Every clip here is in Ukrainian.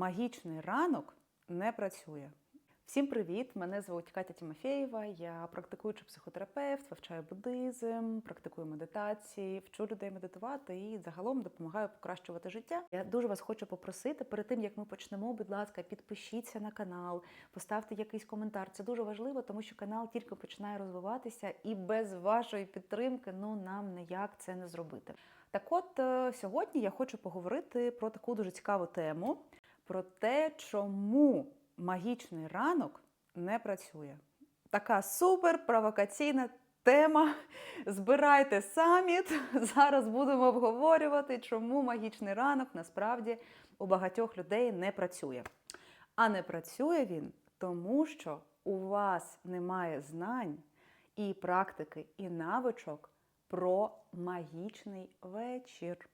магічний ранок не працює. Всім привіт! Мене звуть Катя Тімофєєва. Я практикуючий психотерапевт, вивчаю буддизм, практикую медитації, вчу людей медитувати і загалом допомагаю покращувати життя. Я дуже вас хочу попросити перед тим, як ми почнемо, будь ласка, підпишіться на канал, поставте якийсь коментар. Це дуже важливо, тому що канал тільки починає розвиватися, і без вашої підтримки ну нам ніяк це не зробити. Так, от е, сьогодні я хочу поговорити про таку дуже цікаву тему: про те, чому магічний ранок не працює. Така супер провокаційна тема. Збирайте саміт. Зараз будемо обговорювати, чому магічний ранок насправді у багатьох людей не працює. А не працює він тому, що у вас немає знань і практики, і навичок про магічний вечір.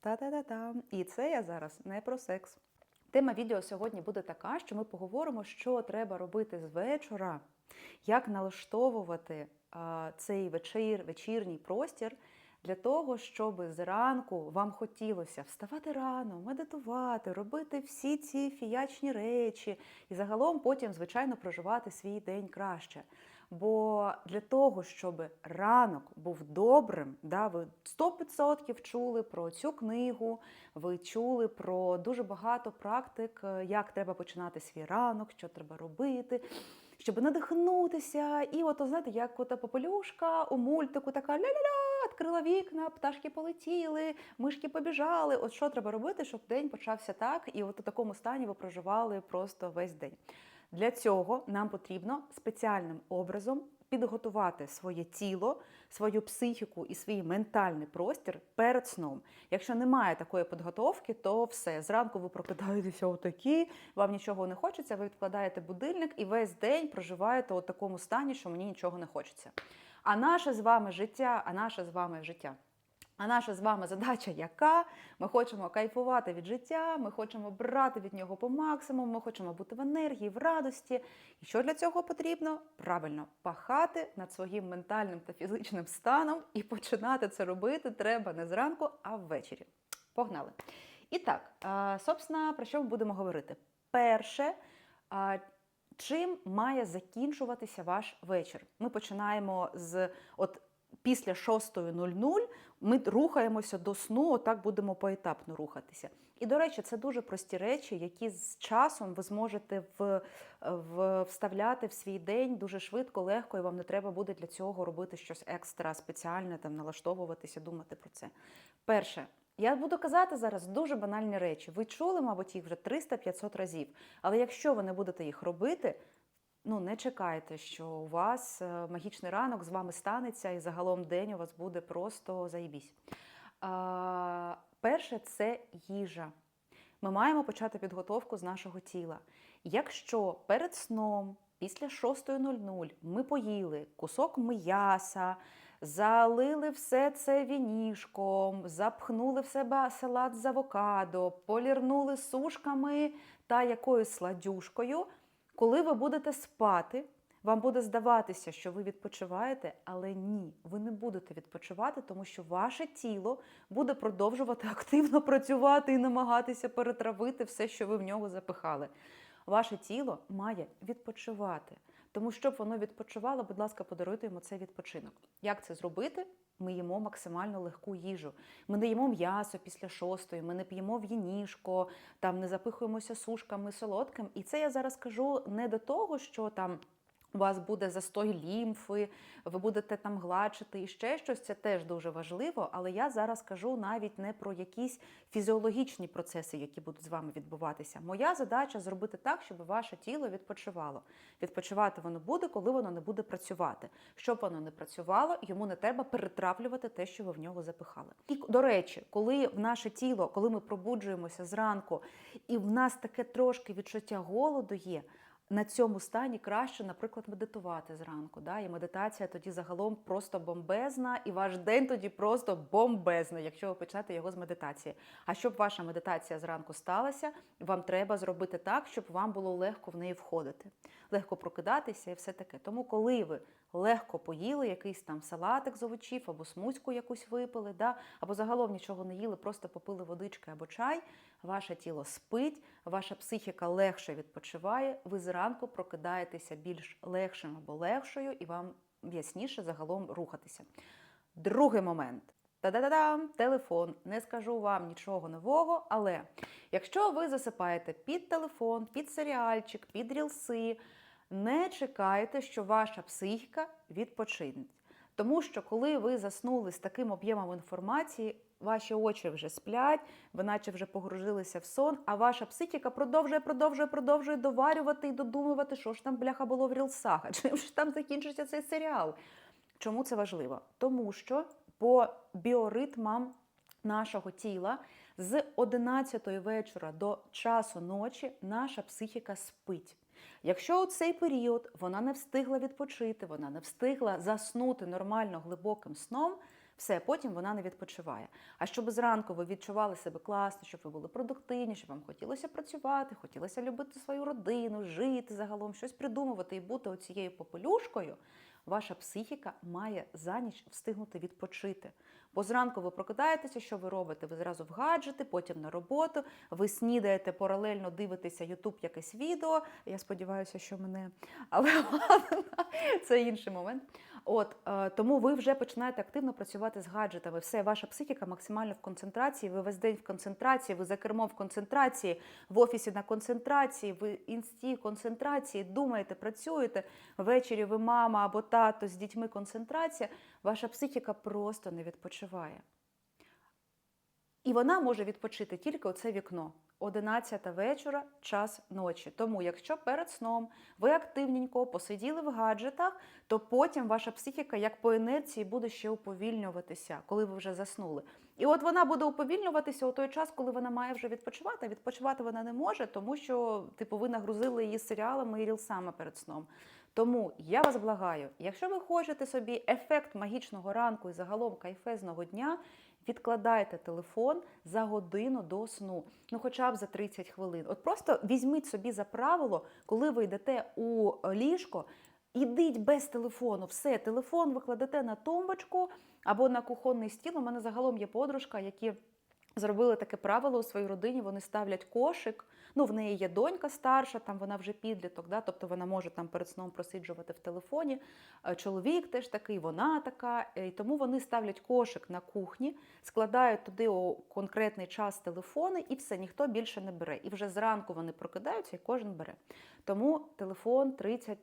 Та-та-та-та. І це я зараз не про секс. Тема відео сьогодні буде така, що ми поговоримо, що треба робити з вечора, як налаштовувати а, цей вечір, вечірній простір для того, щоб зранку вам хотілося вставати рано, медитувати, робити всі ці фіячні речі і загалом потім, звичайно, проживати свій день краще. Бо для того, щоб ранок був добрим, да, ви 100% чули про цю книгу, ви чули про дуже багато практик, е, як треба починати свій ранок, що треба робити, щоб надихнутися. І от, знаєте, як ота попелюшка у мультику така ля-ля-ля, відкрила вікна, пташки полетіли, мишки побіжали. От що треба робити, щоб день почався так, і от у такому стані ви проживали просто весь день. Для цього нам потрібно спеціальним образом підготувати своє тіло, свою психіку і свій ментальний простір перед сном. Якщо немає такої підготовки, то все зранку ви прокидаєтеся отакі, вам нічого не хочеться. Ви відкладаєте будильник і весь день проживаєте у такому стані, що мені нічого не хочеться. А наше з вами життя, а наше з вами життя. А наша з вами задача яка? Ми хочемо кайфувати від життя, ми хочемо брати від нього по максимуму, ми хочемо бути в енергії, в радості. І що для цього потрібно? Правильно, пахати над своїм ментальним та фізичним станом і починати це робити треба не зранку, а ввечері. Погнали! І так, собственно, про що ми будемо говорити? Перше, чим має закінчуватися ваш вечір? Ми починаємо з от після 6.00 ми рухаємося до сну, отак будемо поетапно рухатися. І, до речі, це дуже прості речі, які з часом ви зможете в, в, вставляти в свій день дуже швидко, легко, і вам не треба буде для цього робити щось екстра, спеціальне, там, налаштовуватися, думати про це. Перше. Я буду казати зараз дуже банальні речі. Ви чули, мабуть, їх вже 300-500 разів. Але якщо ви не будете їх робити, ну не чекайте, що у вас е, магічний ранок з вами станеться, і загалом день у вас буде просто заїбісь. Перше це їжа. Ми маємо почати підготовку з нашого тіла. Якщо перед сном, після 6.00 ми поїли кусок м'яса, залили все це вінішком, запхнули в себе салат з авокадо, полірнули сушками та якоюсь сладюшкою. Коли ви будете спати, вам буде здаватися, що ви відпочиваєте, але ні, ви не будете відпочивати, тому що ваше тіло буде продовжувати активно працювати і намагатися перетравити все, що ви в нього запихали. Ваше тіло має відпочивати. Тому щоб воно відпочивало, будь ласка, подаруйте йому цей відпочинок. Як це зробити? Ми їмо максимально легку їжу. Ми не їмо м'ясо після шостої, ми не п'ємо в'їнішко, там не запихуємося сушками солодким. І це я зараз кажу не до того, що там. У вас буде застой лімфи, ви будете там гладшити і ще щось, це теж дуже важливо. Але я зараз кажу навіть не про якісь фізіологічні процеси, які будуть з вами відбуватися. Моя задача зробити так, щоб ваше тіло відпочивало. Відпочивати воно буде, коли воно не буде працювати. Щоб воно не працювало, йому не треба перетравлювати те, що ви в нього запихали. І до речі, коли в наше тіло, коли ми пробуджуємося зранку, і в нас таке трошки відчуття голоду є на цьому стані краще, наприклад, медитувати зранку. Да? І медитація тоді загалом просто бомбезна, і ваш день тоді просто бомбезний, якщо ви почнете його з медитації. А щоб ваша медитація зранку сталася, вам треба зробити так, щоб вам було легко в неї входити, легко прокидатися і все таке. Тому, коли ви легко поїли, якийсь там салатик з овочів або смузьку якусь випили, да? або загалом нічого не їли, просто попили водички або чай. Ваше тіло спить, ваша психіка легше відпочиває. Ви зранку прокидаєтеся більш легшим або легшою, і вам ясніше загалом рухатися. Другий момент. Та-да-да-дам, телефон. Не скажу вам нічого нового, але якщо ви засипаєте під телефон, під серіальчик, під рілси, не чекайте, що ваша психіка відпочине. Тому що коли ви заснули з таким об'ємом інформації, ваші очі вже сплять, ви наче вже погружилися в сон, а ваша психіка продовжує, продовжує, продовжує доварювати і додумувати, що ж там бляха було в рілсах, а чим ж там закінчиться цей серіал. Чому це важливо? Тому що по біоритмам нашого тіла з 11 вечора до часу ночі наша психіка спить. Якщо у цей період вона не встигла відпочити, вона не встигла заснути нормально глибоким сном, все, потім вона не відпочиває. А щоб зранку ви відчували себе класно, щоб ви були продуктивні, щоб вам хотілося працювати, хотілося любити свою родину, жити загалом, щось придумувати і бути оцією попелюшкою, ваша психіка має за ніч встигнути відпочити. Бо зранку ви прокидаєтеся, що ви робите? Ви зразу в гаджети, потім на роботу, ви снідаєте, паралельно дивитеся Ютуб якесь відео. Я сподіваюся, що мене. Але ладно, це інший момент. От е, тому ви вже починаєте активно працювати з гаджетами. Все, ваша психіка максимально в концентрації. Ви весь день в концентрації, ви за кермом в концентрації, в офісі на концентрації, ви інсті концентрації, думаєте, працюєте. Ввечері ви мама або тато з дітьми концентрація. Ваша психіка просто не відпочиває. І вона може відпочити тільки оце вікно. 11 вечора, час ночі. Тому, якщо перед сном ви активненько посиділи в гаджетах, то потім ваша психіка, як по інерції, буде ще уповільнюватися, коли ви вже заснули. І от вона буде уповільнюватися у той час, коли вона має вже відпочивати. Відпочивати вона не може, тому що типу ви нагрузили її серіалами і рілсами перед сном. Тому я вас благаю, якщо ви хочете собі ефект магічного ранку і загалом кайфезного дня, відкладайте телефон за годину до сну, ну хоча б за 30 хвилин. От просто візьміть собі за правило, коли ви йдете у ліжко, ідіть без телефону. Все, телефон викладете на тумбочку або на кухонний стіл. У мене загалом є подружка, які. Зробили таке правило у своїй родині. Вони ставлять кошик. Ну, в неї є донька старша, там вона вже підліток, да, тобто вона може там перед сном просиджувати в телефоні. Е, Чоловік теж такий, вона така. Е, І тому вони ставлять кошик на кухні, складають туди у конкретний час телефони, і все, ніхто більше не бере. І вже зранку вони прокидаються, і кожен бере. Тому телефон 30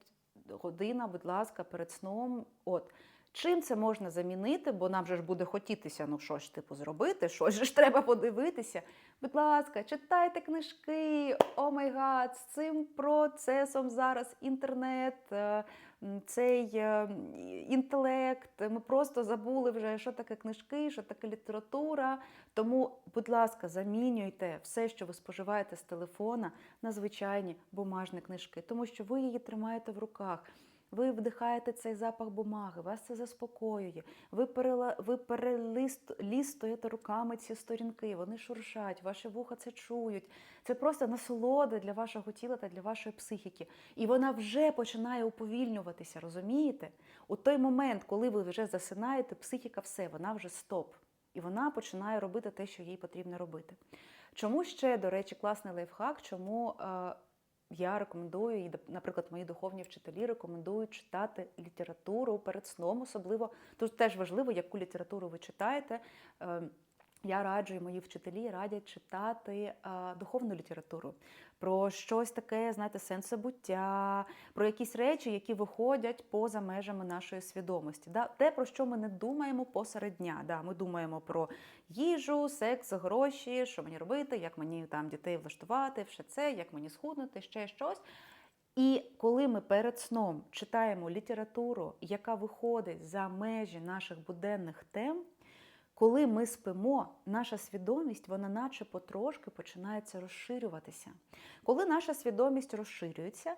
година, будь ласка, перед сном. От. Чим це можна замінити, бо нам же ж буде хотітися, ну що ж типу зробити, щось ж треба подивитися. Будь ласка, читайте книжки, о май гад, з цим процесом зараз інтернет, е, цей е, інтелект. Ми просто забули вже, що таке книжки, що таке література. Тому, будь ласка, замінюйте все, що ви споживаєте з телефона, на звичайні бумажні книжки, тому що ви її тримаєте в руках. Ви вдихаєте цей запах бумаги, вас це заспокоює. Ви перела... ви перелістуєте руками ці сторінки, вони шуршать, ваші вуха це чують. Це просто насолода для вашого тіла та для вашої психіки. І вона вже починає уповільнюватися, розумієте? У той момент, коли ви вже засинаєте, психіка все, вона вже стоп. І вона починає робити те, що їй потрібно робити. Чому ще, до речі, класний лайфхак, чому е, я рекомендую, і, наприклад, мої духовні вчителі рекомендують читати літературу перед сном, особливо тут теж важливо, яку літературу ви читаєте. Я раджу, і мої вчителі радять читати е, духовну літературу про щось таке, знаєте, сенсобуття, про якісь речі, які виходять поза межами нашої свідомості. Да? Те, про що ми не думаємо посеред дня. Да? Ми думаємо про їжу, секс, гроші, що мені робити, як мені там дітей влаштувати, все це, як мені схуднути, ще щось. І коли ми перед сном читаємо літературу, яка виходить за межі наших буденних тем, коли ми спимо, наша свідомість, вона наче потрошки починається розширюватися. Коли наша свідомість розширюється,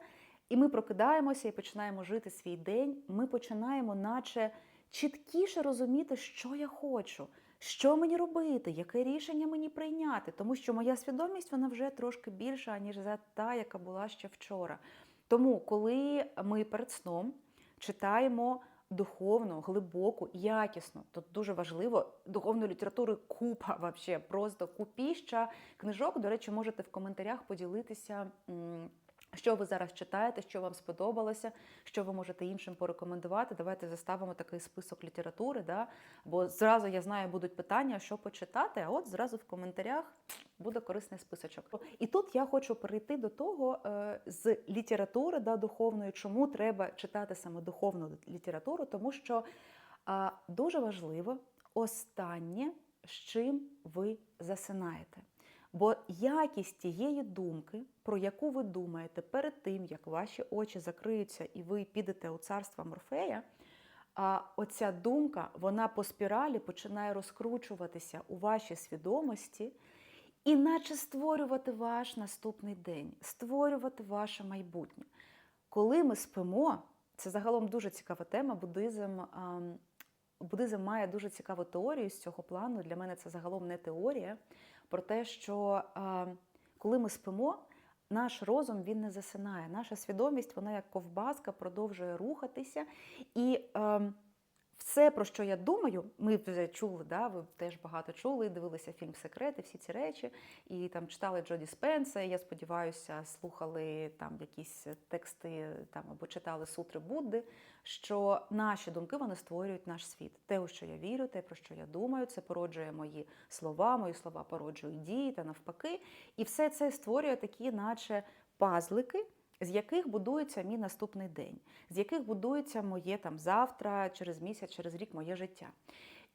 і ми прокидаємося і починаємо жити свій день, ми починаємо, наче чіткіше розуміти, що я хочу, що мені робити, яке рішення мені прийняти, тому що моя свідомість вона вже трошки більша, ніж за та, яка була ще вчора. Тому, коли ми перед сном читаємо духовну, глибоку, якісну. Тут дуже важливо, духовної літератури купа вообще, просто купіща книжок. До речі, можете в коментарях поділитися. Що ви зараз читаєте, що вам сподобалося, що ви можете іншим порекомендувати? Давайте заставимо такий список літератури, да? бо зразу я знаю, будуть питання, що почитати. А от зразу в коментарях буде корисний списочок. І тут я хочу перейти до того е, з літератури да, духовної, чому треба читати саме духовну літературу, тому що дуже важливо останнє, з чим ви засинаєте. Бо якість тієї думки, про яку ви думаєте перед тим, як ваші очі закриються і ви підете у царство Морфея, а оця думка, вона по спіралі починає розкручуватися у вашій свідомості, і наче створювати ваш наступний день, створювати ваше майбутнє. Коли ми спимо, це загалом дуже цікава тема. Буддизм, буддизм має дуже цікаву теорію з цього плану. Для мене це загалом не теорія. Про те, що а, коли ми спимо, наш розум він не засинає. Наша свідомість, вона як ковбаска, продовжує рухатися. І ем, все, про що я думаю, ми вже чули, да, ви теж багато чули, дивилися фільм Секрети, всі ці речі, і там читали Джоді Спенса. Я сподіваюся, слухали там якісь тексти там або читали сутри Будди. Що наші думки вони створюють наш світ. Те, у що я вірю, те, про що я думаю, це породжує мої слова, мої слова породжують дії та навпаки. І все це створює такі, наче пазлики з яких будується мій наступний день, з яких будується моє там завтра, через місяць, через рік моє життя.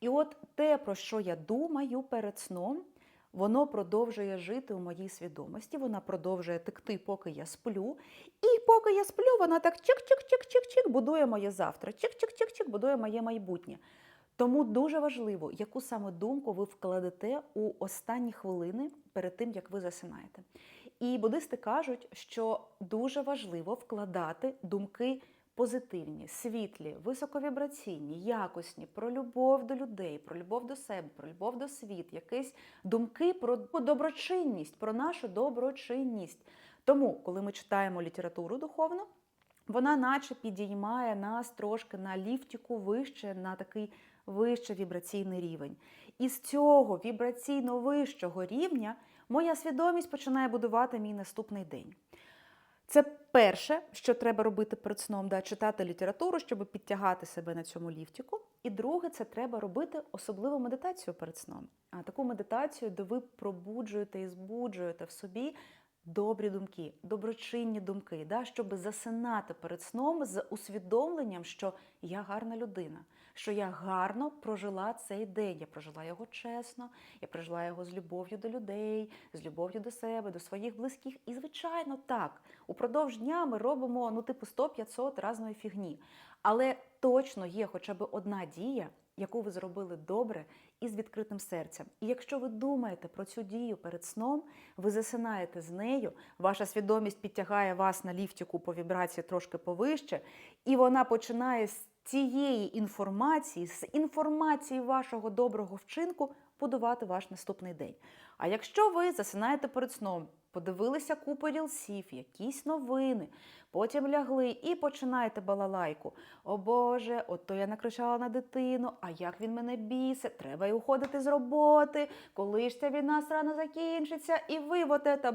І от те, про що я думаю перед сном, воно продовжує жити у моїй свідомості, вона продовжує текти, поки я сплю. І поки я сплю, вона так чик-чик-чик-чик-чик будує моє завтра, чик-чик-чик-чик будує моє майбутнє. Тому дуже важливо, яку саме думку ви вкладете у останні хвилини перед тим, як ви засинаєте. І буддисти кажуть, що дуже важливо вкладати думки позитивні, світлі, високовібраційні, якісні, про любов до людей, про любов до себе, про любов до світу, якісь думки про доброчинність, про нашу доброчинність. Тому, коли ми читаємо літературу духовну, вона наче підіймає нас трошки на ліфтіку вище, на такий вищий вібраційний рівень. І з цього вібраційно вищого рівня моя свідомість починає будувати мій наступний день. Це перше, що треба робити перед сном, да, читати літературу, щоб підтягати себе на цьому ліфтіку. І друге, це треба робити особливу медитацію перед сном. А таку медитацію, де ви пробуджуєте і збуджуєте в собі добрі думки, доброчинні думки, да, щоб засинати перед сном з усвідомленням, що я гарна людина, що я гарно прожила цей день. Я прожила його чесно, я прожила його з любов'ю до людей, з любов'ю до себе, до своїх близьких. І, звичайно, так, упродовж дня ми робимо ну, типу 100-500 різної фігні. Але точно є хоча б одна дія, яку ви зробили добре і з відкритим серцем. І якщо ви думаєте про цю дію перед сном, ви засинаєте з нею, ваша свідомість підтягає вас на ліфтіку по вібрації трошки повище, і вона починає з цієї інформації, з інформації вашого доброго вчинку будувати ваш наступний день. А якщо ви засинаєте перед сном, подивилися купу рілсів, якісь новини, потім лягли і починаєте балалайку. О Боже, от то я накричала на дитину, а як він мене бісить, треба й уходити з роботи, коли ж ця війна срано закінчиться, і ви от це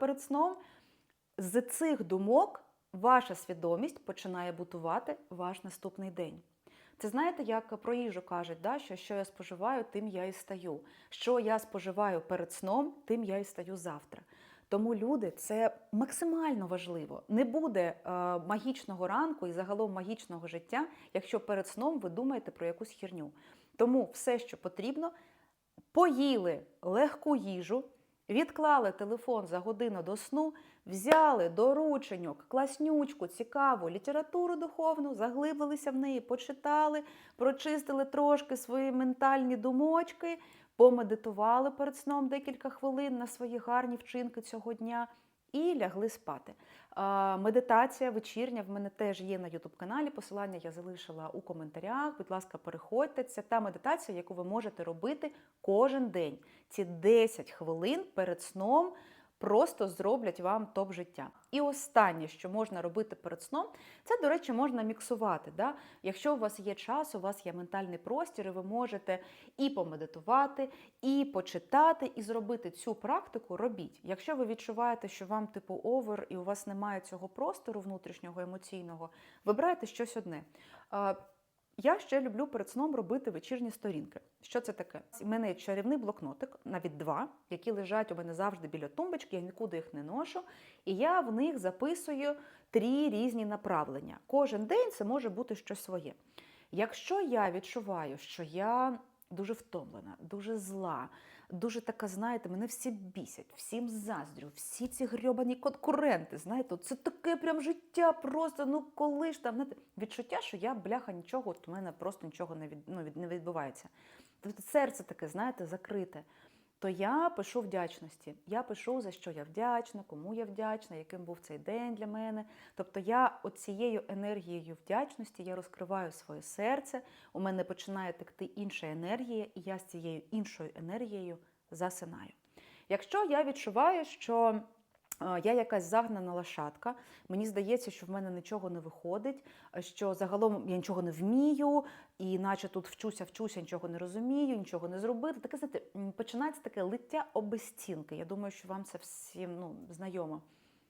перед сном. З цих думок ваша свідомість починає будувати ваш наступний день. Це знаєте, як про їжу кажуть, да? що що я споживаю, тим я і стаю. Що я споживаю перед сном, тим я і стаю завтра. Тому люди це максимально важливо. Не буде е, магічного ранку і загалом магічного життя, якщо перед сном ви думаєте про якусь херню. Тому все, що потрібно, поїли легку їжу, відклали телефон за годину до сну, взяли дорученьок, класнючку, цікаву літературу духовну, заглибилися в неї, почитали, прочистили трошки свої ментальні думочки, помедитували перед сном декілька хвилин на свої гарні вчинки цього дня. І лягли спати. Медитація вечірня в мене теж є на Ютуб-каналі. Посилання я залишила у коментарях. Будь ласка, переходьте. Це та медитація, яку ви можете робити кожен день. Ці 10 хвилин перед сном просто зроблять вам топ життя. І останнє, що можна робити перед сном, це, до речі, можна міксувати. Да? Якщо у вас є час, у вас є ментальний простір, і ви можете і помедитувати, і почитати, і зробити цю практику, робіть. Якщо ви відчуваєте, що вам типу овер і у вас немає цього простору внутрішнього емоційного, вибирайте щось одне. Я ще люблю перед сном робити вечірні сторінки. Що це таке? У мене є чарівний блокнотик, навіть два, які лежать у мене завжди біля тумбочки, я нікуди їх не ношу. І я в них записую три різні направлення. Кожен день це може бути щось своє. Якщо я відчуваю, що я дуже втомлена, дуже зла, дуже така, знаєте, мене всі бісять, всім заздрю, всі ці грьобані конкуренти, знаєте, це таке прям життя, просто ну коли ж там знаєте, відчуття, що я бляха нічого, от у мене просто нічого не від, ну, від, не відбувається. Тобто серце таке, знаєте, закрите. То я пишу вдячності. Я пишу, за що я вдячна, кому я вдячна, яким був цей день для мене. Тобто я оцією енергією вдячності я розкриваю своє серце, у мене починає текти інша енергія, і я з цією іншою енергією засинаю. Якщо я відчуваю, що я якась загнана лошадка, мені здається, що в мене нічого не виходить, що загалом я нічого не вмію, і наче тут вчуся, вчуся, нічого не розумію, нічого не зробити. Таке знаєте, починається таке лиття обестінки. Я думаю, що вам це всім ну, знайомо.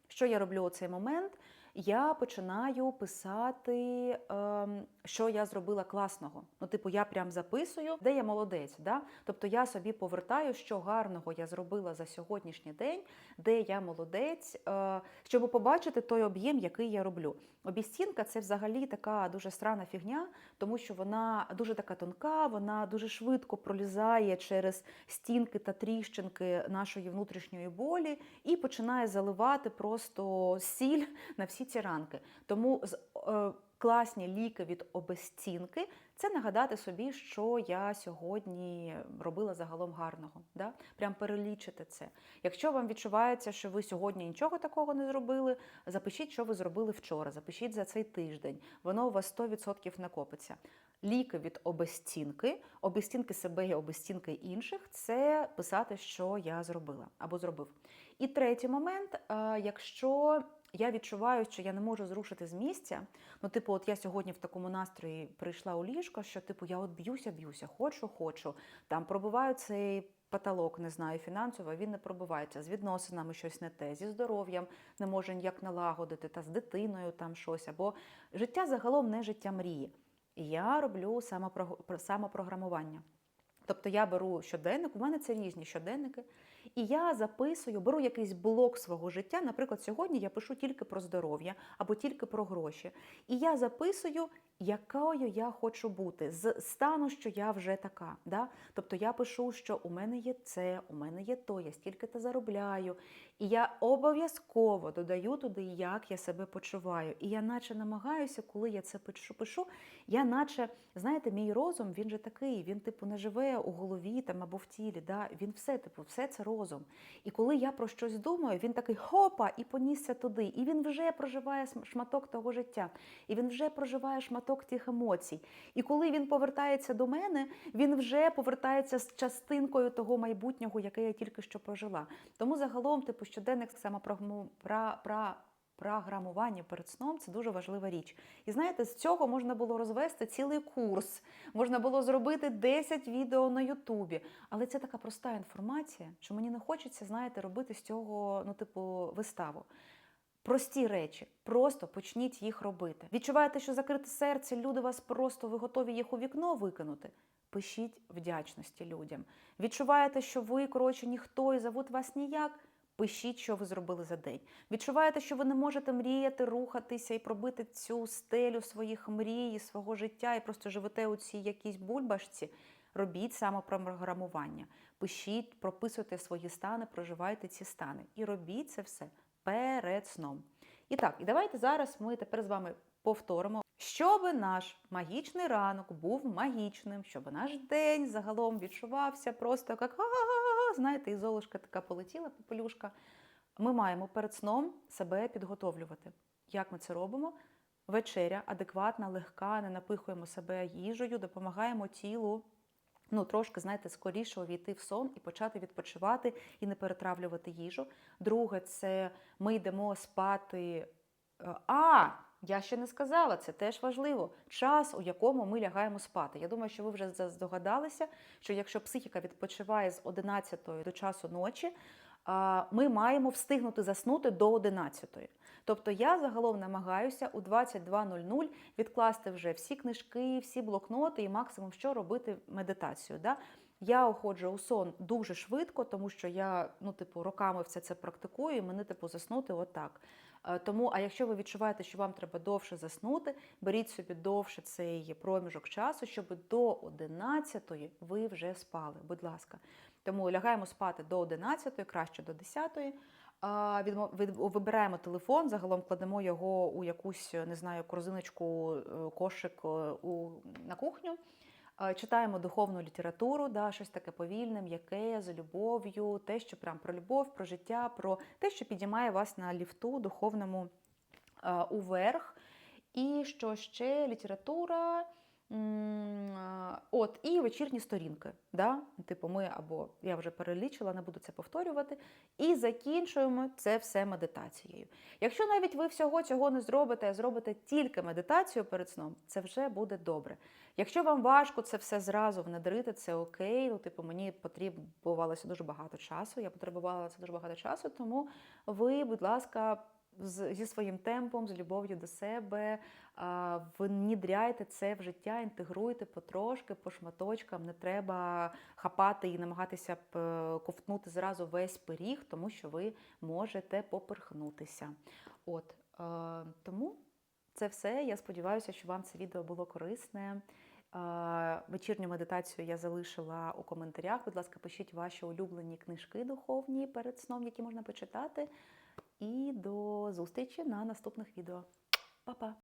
Що я роблю у цей момент? Я починаю писати, ем, що я зробила класного. Ну, типу, я прям записую, де я молодець. Да? Тобто я собі повертаю, що гарного я зробила за сьогоднішній день, де я молодець, е, щоб побачити той об'єм, який я роблю. Обіцінка це взагалі така дуже странна фігня, тому що вона дуже така тонка, вона дуже швидко пролізає через стінки та тріщинки нашої внутрішньої болі і починає заливати просто сіль на всі ці ранки. Тому з- е, класні ліки від обезцінки це нагадати собі, що я сьогодні робила загалом гарного. Да? Прям перелічити це. Якщо вам відчувається, що ви сьогодні нічого такого не зробили, запишіть, що ви зробили вчора, запишіть за цей тиждень. Воно у вас 100% накопиться. Ліки від обезцінки, обезцінки себе і обезцінки інших це писати, що я зробила або зробив. І третій момент, е, якщо я відчуваю, що я не можу зрушити з місця. Ну, типу, от я сьогодні в такому настрої прийшла у ліжко, що типу я от б'юся, б'юся, хочу, хочу. Там пробиваю цей потолок, не знаю, фінансово, він не пробивається. З відносинами щось не те, зі здоров'ям не можу ніяк налагодити, та з дитиною там щось. Або життя загалом не життя мрії. Я роблю самопрог- самопрограмування. Тобто я беру щоденник, у мене це різні щоденники, і я записую, беру якийсь блок свого життя. Наприклад, сьогодні я пишу тільки про здоров'я або тільки про гроші. І я записую, якою я хочу бути, з стану, що я вже така. Да? Тобто я пишу, що у мене є це, у мене є то, я стільки-то заробляю. І я обов'язково додаю туди, як я себе почуваю. І я наче намагаюся, коли я це пишу, пишу, я наче, знаєте, мій розум, він же такий, він, типу, не живе у голові там або в тілі. Да? Він все, типу, все це розум. І коли я про щось думаю, він такий хопа і понісся туди. І він вже проживає шматок того життя, і він вже проживає шматок тих емоцій. І коли він повертається до мене, він вже повертається з частинкою того майбутнього, яке я тільки що прожила. Тому загалом, типу, щоденник самопрограму- пра- пра- Програмування перед сном це дуже важлива річ. І знаєте, з цього можна було розвести цілий курс, можна було зробити 10 відео на Ютубі. Але це така проста інформація, що мені не хочеться, знаєте, робити з цього, ну, типу, виставу. Прості речі, просто почніть їх робити. Відчуваєте, що закрите серце, люди вас просто ви готові їх у вікно викинути. Пишіть вдячності людям. Відчуваєте, що ви, коротше, ніхто і зовуть вас ніяк. Пишіть, що ви зробили за день. Відчуваєте, що ви не можете мріяти, рухатися і пробити цю стелю своїх мрій, свого життя, і просто живете у цій якійсь бульбашці. Робіть самопрограмування. Пишіть, прописуйте свої стани, проживайте ці стани. І робіть це все перед сном. І так, і давайте зараз ми тепер з вами повторимо, щоб наш магічний ранок був магічним, щоб наш день загалом відчувався просто як знаєте, і золушка така полетіла, попелюшка. Ми маємо перед сном себе підготовлювати. Як ми це робимо? Вечеря адекватна, легка, не напихуємо себе їжею, допомагаємо тілу ну трошки, знаєте, скоріше увійти в сон і почати відпочивати і не перетравлювати їжу. Друге, це ми йдемо спати. е, А, я ще не сказала, це теж важливо. Час, у якому ми лягаємо спати. Я думаю, що ви вже здогадалися, що якщо психіка відпочиває з 11 до часу ночі, ми маємо встигнути заснути до 11. Тобто я загалом намагаюся у 22.00 відкласти вже всі книжки, всі блокноти і максимум що робити медитацію. Да? Я уходжу у сон дуже швидко, тому що я ну, типу, роками все це практикую, і мене типу заснути отак. Е, Тому, а якщо ви відчуваєте, що вам треба довше заснути, беріть собі довше цей проміжок часу, щоб до 11 ви вже спали. Будь ласка. Тому лягаємо спати до 11, краще до 10. А, Вибираємо телефон, загалом кладемо його у якусь, не знаю, корзиночку, е, кошик е, у, на кухню. Е, Читаємо духовну літературу, да, щось таке повільне, м'яке, з любов'ю, те, що прям про любов, про життя, про те, що підіймає вас на ліфту духовному е, уверх. І що ще література. От, і вечірні сторінки. Да? Типу, ми або я вже перелічила, не буду це повторювати. І закінчуємо це все медитацією. Якщо навіть ви всього цього не зробите, а зробите тільки медитацію перед сном, це вже буде добре. Якщо вам важко це все зразу внедрити, це окей. Ну, типу, мені потребувалося дуже багато часу. Я потребувала це дуже багато часу, тому ви, будь ласка, зі своїм темпом, з любов'ю до себе, внідряйте це в життя, інтегруйте потрошки, по шматочкам. Не треба хапати і намагатися ковтнути зразу весь пиріг, тому що ви можете поперхнутися. От тому це все. Я сподіваюся, що вам це відео було корисне. Вечірню медитацію я залишила у коментарях. Будь ласка, пишіть ваші улюблені книжки духовні перед сном, які можна почитати. І до зустрічі на наступних відео. Па-па!